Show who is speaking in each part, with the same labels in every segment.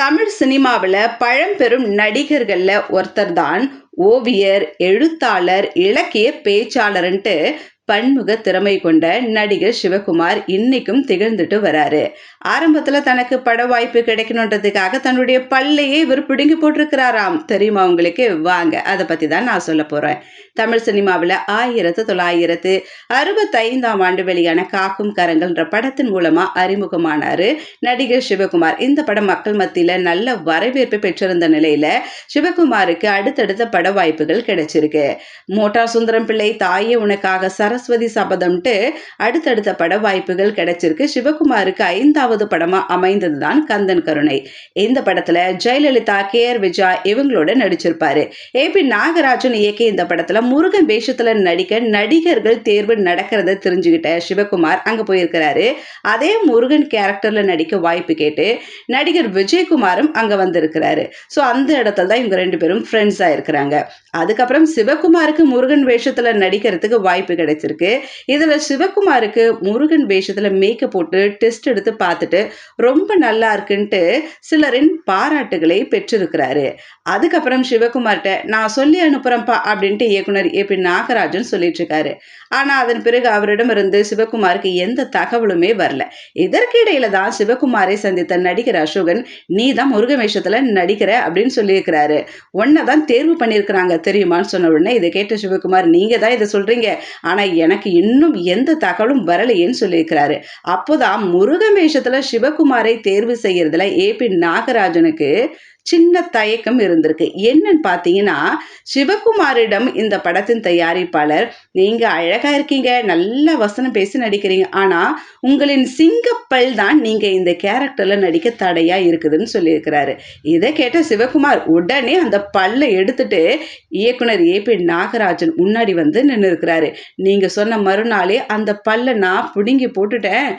Speaker 1: தமிழ் சினிமாவில் பழம்பெரும் நடிகர்களில் ஒருத்தர் தான் ஓவியர் எழுத்தாளர் இலக்கிய பேச்சாளர்ன்ட்டு பன்முக திறமை கொண்ட நடிகர் சிவகுமார் இன்னைக்கும் திகழ்ந்துட்டு வராரு. ஆரம்பத்துல தனக்கு பட வாய்ப்பு கிடைக்கணுன்றதுக்காக தன்னுடைய பல்லையே இவர் பிடுங்கி போட்டிருக்கிறாராம். தெரியுமா உங்களுக்கு? வாங்க அதை பத்தி தான் நான் சொல்ல போறேன். தமிழ் சினிமாவில் ஆயிரத்து தொள்ளாயிரத்து அறுபத்தைந்தாம் ஆண்டு வெளியான காக்கும் கரங்கள்ன்ற படத்தின் மூலமா அறிமுகமானாரு நடிகர் சிவகுமார். இந்த படம் மக்கள் மத்தியில நல்ல வரவேற்பு பெற்றிருந்த நிலையில சிவகுமாருக்கு அடுத்தடுத்த பட வாய்ப்புகள் கிடைச்சிருக்கு. மோட்டார் சுந்தரம் பிள்ளை தாயே உனக்காக சரஸ்வதி சபதம்ட்டு அடுத்தடுத்த பட வாய்ப்புகள் கிடைச்சிருக்கு. சிவகுமாருக்கு ஐந்தாவது படமா அமைந்தது தான் கந்தன் கருணை. இந்த படத்துல ஜெயலலிதா கே ஆர் விஜயா இவங்களோட நடிச்சிருப்பாரு. ஏ பி நாகராஜன் இயக்கிய இந்த படத்துல முருகன் வேஷத்துல நடிக்க நடிகர்கள் தேர்வு நடக்கிறத தெரிஞ்சுக்கிட்ட சிவகுமார் அங்க போயிருக்கிறாரு. அதே முருகன் கேரக்டர்ல நடிக்க வாய்ப்பு கேட்டு நடிகர் விஜயகுமாரும் அங்க வந்திருக்கிறாரு. ஸோ அந்த இடத்துல தான் இவங்க ரெண்டு பேரும் ஃப்ரெண்ட்ஸா இருக்கிறாங்க. அதுக்கப்புறம் சிவகுமாருக்கு முருகன் வேஷத்தில் நடிக்கிறதுக்கு வாய்ப்பு கிடைச்சிருக்கு. இதில் சிவகுமாருக்கு முருகன் வேஷத்தில் மேக்கப் போட்டு டெஸ்ட் எடுத்து பார்த்துட்டு ரொம்ப நல்லா இருக்குன்ட்டு சிலரின் பாராட்டுகளை பெற்றிருக்கிறாரு. அதுக்கப்புறம் சிவகுமார்கிட்ட நான் சொல்லி அனுப்புகிறேன்ப்பா அப்படின்ட்டு இயக்குனர் ஏ பி நாகராஜன் சொல்லிட்டு இருக்காரு ஆனால் அதன் பிறகு அவரிடமிருந்து சிவகுமாருக்கு எந்த தகவலுமே வரல. இதற்கிடையில தான் சிவகுமாரை சந்தித்த நடிகர் அசோகன் நீ தான் முருகன் வேஷத்தில் நடிக்கிற அப்படின்னு சொல்லியிருக்கிறாரு. உன்னை தான் தேர்வு பண்ணியிருக்கிறாங்க தெரியுமான்னு சொன்ன உடனே இதை கேட்ட சிவகுமார் நீங்க தான் இதை சொல்றீங்க. ஆனா எனக்கு இன்னும் எந்த தகவலும் வரலையேன்னு சொல்லியிருக்கிறாரு. அப்போதான் முருகமேஷத்துல சிவகுமாரை தேர்வு செய்யறதுல ஏ பி நாகராஜனுக்கு சின்ன தயக்கம் இருந்திருக்கு. என்னன்னு பார்த்தீங்கன்னா சிவகுமாரிடம் இந்த படத்தின் தயாரிப்பாளர் நீங்கள் அழகாக இருக்கீங்க நல்ல வசனம் பேசி நடிக்கிறீங்க. ஆனால் உங்களின் சிங்கப்பல் தான் நீங்கள் இந்த கேரக்டரில் நடிக்க தடையாக இருக்குதுன்னு சொல்லியிருக்கிறாரு. இதை கேட்ட சிவகுமார் உடனே அந்த பல்லை எடுத்துட்டு இயக்குனர் ஏ பி நாகராஜன் முன்னாடி வந்து நின்று இருக்கிறாரு நீங்கள் சொன்ன மறுநாளே அந்த பல்லை நான் பிடுங்கி போட்டுட்டேன்.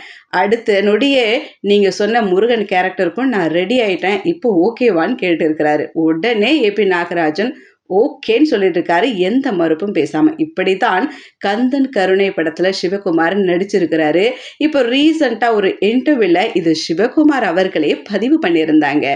Speaker 1: அடுத்த நொடியே நீங்கள் சொன்ன முருகன் கேரக்டருக்கும் நான் ரெடி ஆயிட்டேன். இப்போ ஓகேவான்னு கேட்டு இருக்கிறாரு உடனே ஏபி நாகராஜன் ஓகேன்னு சொல்லிட்டு இருக்காரு எந்த மறுப்பும் பேசாம. இப்படித்தான் கந்தன் கருணை படத்துல சிவகுமார் நடிச்சிருக்கிறாரு. இப்போ ரீசண்டா ஒரு இன்டர்வியூல இது சிவகுமார் அவர்களே பதிவு பண்ணியிருந்தாங்க.